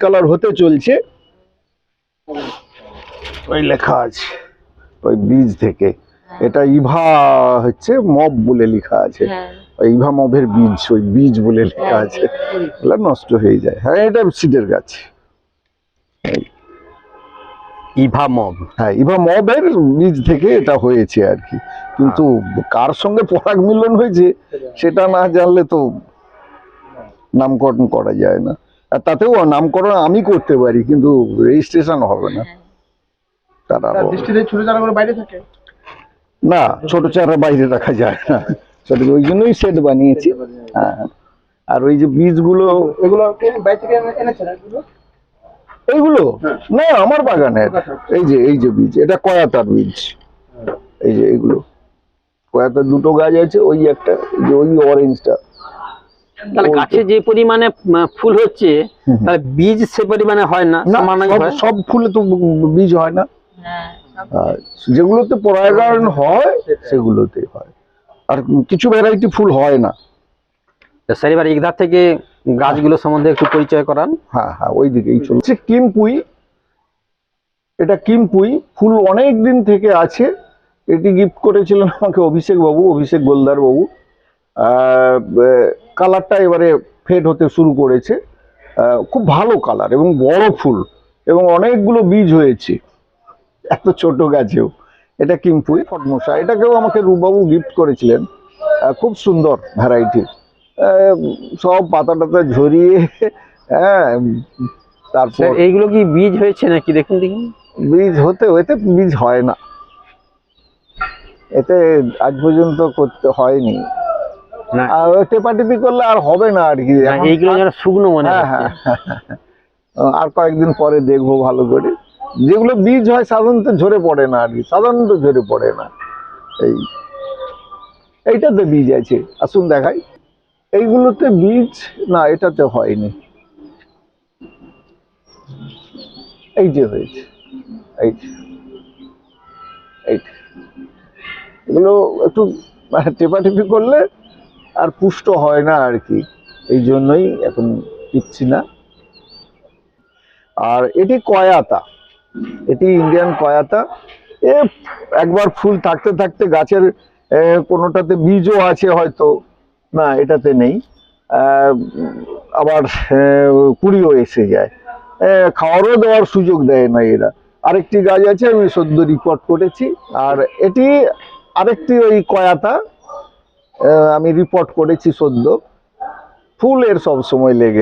Colour হতে চলছে। ওই লেখা আছে ওই বীজ থেকে। এটা ইভা হচ্ছে মব বলে লেখা আছে। হ্যাঁ। ইভা মবের বীজ ওই বীজ বলে লেখা আছে। এগুলো নষ্ট হয়ে যায়। হ্যাঁ এটা সিডের গাছ। ইভা মব। হ্যাঁ ইভা মবের বীজ থেকে এটা হয়েছে আর কি। কিন্তু কার সঙ্গে পরাগ মিলন হয়েছে সেটা না জানলে তো নামকরণ করা যায় না। তাতেও নামকরণ আমি করতে পারি কিন্তু রেজিস্ট্রেশন হবে না। তারা ছোট চারাগুলো বাইরে থাকে? না ছোট চারা বাইরে রাখা যায় না। ছোট ওই জন্যই সেট বানিয়েছি। হ্যাঁ। আর ওই যে বীজগুলো এগুলো এইগুলো না আমার বাগানের। এই যে এই যে বীজ এটা কয়াতার বীজ। এই যে এইগুলো কয়াতার দুটো গাছ আছে ওই একটা যে ওই অরেঞ্জটা তাহলে গাছে যে পরিমাণে ফুল হচ্ছে তাহলে বীজ সে পরিমাণে হয় না সব- হয়? ফুলে তো বীজ হয় না। হ্যাঁ যেগুলোতে পরাগায়ন হয় সেগুলোতে হয়। আর কিছু ভ্যারাইটি ফুল হয় না। স্যার এবার একধার থেকে গাছগুলো সম্বন্ধে একটু পরিচয় করান। হ্যাঁ হ্যাঁ ওই দিকেই চলছে কিমপুই। এটা কিমপুই। ফুল অনেক দিন থেকে আছে। এটি গিফট করেছিলেন আমাকে অভিষেক বাবু অভিষেক গোলদার বাবু কালারটা এবারে ফেড হতে শুরু করেছে। খুব ভালো কালার এবং বড় ফুল এবং অনেকগুলো বীজ হয়েছে। এত ছোট গাছেও। এটা কিম্পুই ফটমশা। এটাকেও আমাকে রূপবাবু গিফট করেছিলেন। খুব সুন্দর ভ্যারাইটি সব পাতা টাতা ঝরিয়ে হ্যাঁ তারপর এইগুলো কি বীজ হয়েছে নাকি? দেখুন দেখুন। বীজ হতে এতে বীজ হয় না। এতে আজ পর্যন্ত করতে হয়নি। আর টেপাটিপি করলে আর হবে না আর কি। এইগুলো যেন শুকনো মনে হ্যাঁ হ্যাঁ হ্যাঁ। আর কয়েকদিন পরে দেখব ভালো করে। যেগুলো বীজ হয় সাধারণত ঝরে পড়ে না আর কি সাধারণত ঝরে পড়ে না। এই এইটাতে বীজ আছে। আসুন দেখাই। এইগুলোতে বীজ না এটাতে হয়নি। এই যে হয়েছে এই। এইটা এগুলো একটু টেপাটেপি করলে আর পুষ্ট হয় না আর কি। এই জন্যই এখন দিচ্ছি না। আর এটি কয়াতা। এটি ইন্ডিয়ান কয়াতা। এ, একবার ফুল থাকতে থাকতে গাছের কোনোটাতে বীজও আছে হয়তো। না, এটাতে নেই। আবার কুড়িও এসে যায়। খাওয়ারও দেওয়ার সুযোগ দেয় না এরা। আরেকটি গাছ আছে, আমি সদ্য রিপোর্ট করেছি। আর এটি আরেকটি ওই কয়াতা। আমি রিপোর্ট করেছি সদ্য। ফুলের সব সময় লেগে